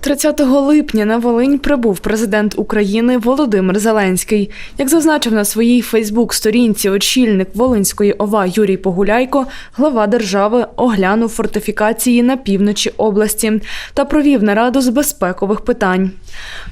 30 липня на Волинь прибув президент України Володимир Зеленський. Як зазначив на своїй Фейсбук-сторінці очільник Волинської ОВА Юрій Погуляйко, глава держави оглянув фортифікації на півночі області та провів нараду з безпекових питань.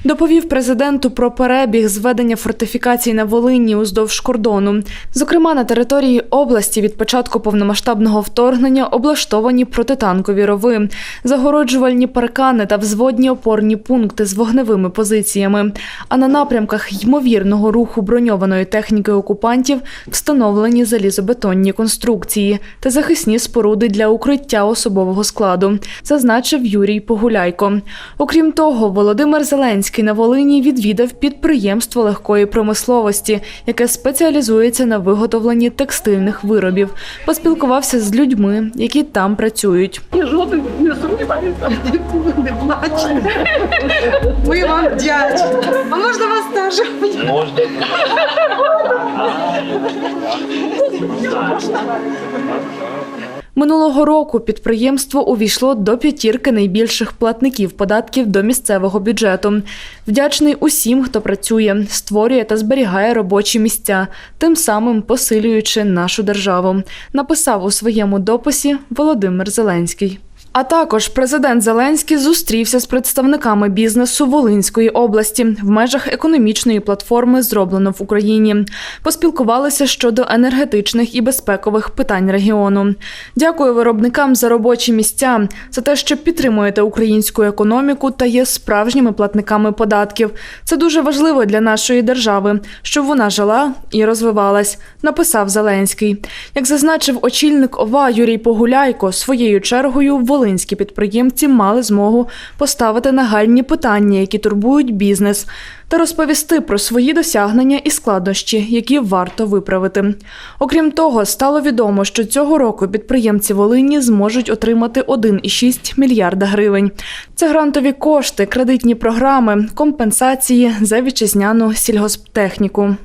Доповів президенту про перебіг зведення фортифікацій на Волині уздовж кордону. Зокрема, на території області від початку повномасштабного вторгнення облаштовані протитанкові рови, загороджувальні паркани та взводні опорні пункти з вогневими позиціями. А на напрямках ймовірного руху броньованої техніки окупантів встановлені залізобетонні конструкції та захисні споруди для укриття особового складу, зазначив Юрій Погуляйко. Окрім того, Володимир Зеленський на Волині відвідав підприємство легкої промисловості, яке спеціалізується на виготовленні текстильних виробів. Поспілкувався з людьми, які там працюють. Не плаче. Ми вам вдячні. А можна вас теж? Можна. Минулого року підприємство увійшло до п'ятірки найбільших платників податків до місцевого бюджету. Вдячний усім, хто працює, створює та зберігає робочі місця, тим самим посилюючи нашу державу. Написав у своєму дописі Володимир Зеленський. А також президент Зеленський зустрівся з представниками бізнесу Волинської області в межах економічної платформи Зроблено в Україні. Поспілкувалися щодо енергетичних і безпекових питань регіону. Дякую виробникам за робочі місця, за те, що підтримуєте українську економіку та є справжніми платниками податків. Це дуже важливо для нашої держави, щоб вона жила і розвивалась, написав Зеленський. Як зазначив очільник ОВА Юрій Погуляйко, своєю чергою волинські підприємці мали змогу поставити нагальні питання, які турбують бізнес, та розповісти про свої досягнення і складнощі, які варто виправити. Окрім того, стало відомо, що цього року підприємці Волині зможуть отримати 1,6 мільярда гривень. Це грантові кошти, кредитні програми, компенсації за вітчизняну сільгосптехніку.